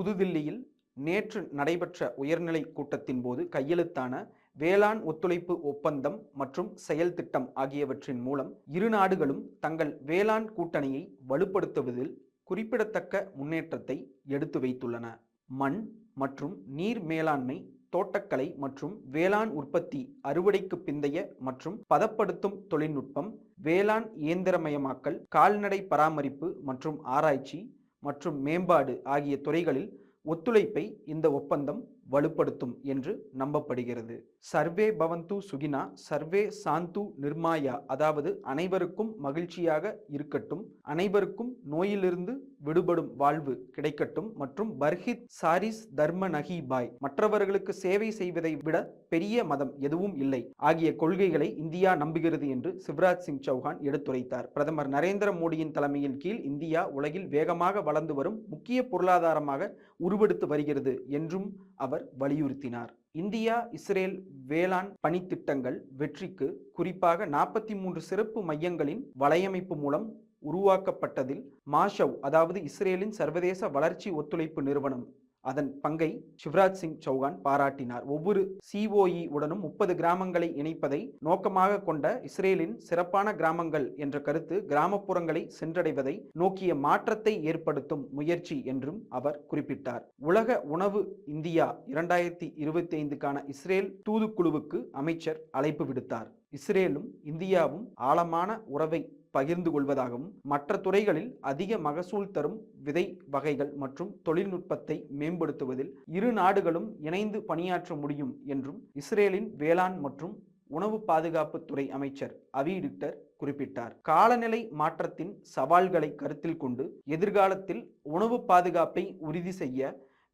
புதுதில்லியில் நேற்று நடைபெற்ற உயர்நிலை கூட்டத்தின் போது கையெழுத்தான வேளாண் ஒத்துழைப்பு ஒப்பந்தம் மற்றும் செயல் திட்டம் ஆகியவற்றின் மூலம் இரு நாடுகளும் தங்கள் வேளாண் கூட்டணியை வலுப்படுத்துவதில் குறிப்பிடத்தக்க முன்னேற்றத்தை எடுத்து வைத்துள்ளன. மண் மற்றும் நீர் மேலாண்மை தோட்டக்கலை மற்றும் வேளாண் உற்பத்தி அறுவடைக்கு பிந்தைய மற்றும் பதப்படுத்தும் தொழில்நுட்பம் வேளாண் இயந்திரமயமாக்கல் கால்நடை பராமரிப்பு மற்றும் ஆராய்ச்சி மற்றும் மேம்பாடு ஆகிய துறைகளில் ஒத்துழைப்பை இந்த ஒப்பந்தம் வலுப்படுத்தும் என்று நம்பப்படுகிறது. சர்வே பவந்து சுகினா சர்வே சாந்து நிர்மாயா அதாவது அனைவருக்கும் மகிழ்ச்சியாக இருக்கட்டும் அனைவருக்கும் நோயிலிருந்து விடுபடும் வாழ்வு கிடைக்கட்டும் மற்றும் பர்ஹித் சாரிஸ் தர்ம நகி பாய் மற்றவர்களுக்கு சேவை செய்வதை விட பெரிய மதம் எதுவும் இல்லை ஆகிய கொள்கைகளை இந்தியா நம்புகிறது என்று சிவராஜ் சிங் சௌஹான் எடுத்துரைத்தார். பிரதமர் நரேந்திர மோடியின் தலைமையின் கீழ் இந்தியா உலகில் வேகமாக வளர்ந்து வரும் முக்கிய பொருளாதாரமாக உருவெடுத்து வருகிறது என்றும் அவர் வலியுறுத்தினார். இந்தியா இஸ்ரேல் வேளாண் பணித்திட்டங்கள் வெற்றிக்கு குறிப்பாக நாற்பத்தி மூன்று சிறப்பு மையங்களின் வலையமைப்பு மூலம் உருவாக்கப்பட்டதில் மாஷவ் அதாவது இஸ்ரேலின் சர்வதேச வளர்ச்சி ஒத்துழைப்பு நிறுவனம் அதன் பங்கை சிவராஜ் சிங் சௌகான் பாராட்டினார். ஒவ்வொரு சிஓஇ உடனும் முப்பது கிராமங்களை இணைப்பதை நோக்கமாக கொண்ட இஸ்ரேலின் சிறப்பான கிராமங்கள் என்ற கருத்து கிராமப்புறங்களை சென்றடைவதை நோக்கிய மாற்றத்தை ஏற்படுத்தும் முயற்சி என்றும் அவர் குறிப்பிட்டார். உலக உணவு இந்தியா இரண்டாயிரத்தி இருபத்தி ஐந்துக்கான இஸ்ரேல் தூதுக்குழுவுக்கு அமைச்சர் அழைப்பு விடுத்தார். இஸ்ரேலும் இந்தியாவும் ஆழமான உறவை பகிர்ந்து கொள்வதாகவும் மற்ற துறைகளில் அதிக மகசூல் தரும் விதை வகைகள் மற்றும் தொழில்நுட்பத்தை மேம்படுத்துவதில் இரு நாடுகளும் இணைந்து பணியாற்ற முடியும் என்றும் இஸ்ரேலின் வேளாண் மற்றும் உணவு பாதுகாப்பு துறை அமைச்சர் அவி டிக்டர் குறிப்பிட்டார். காலநிலை மாற்றத்தின் சவால்களை கருத்தில் கொண்டு எதிர்காலத்தில் உணவு பாதுகாப்பை உறுதி செய்ய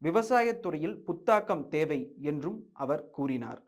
விவசாயத் துறையில் புத்தாக்கம் தேவை என்றும் அவர் கூறினார்.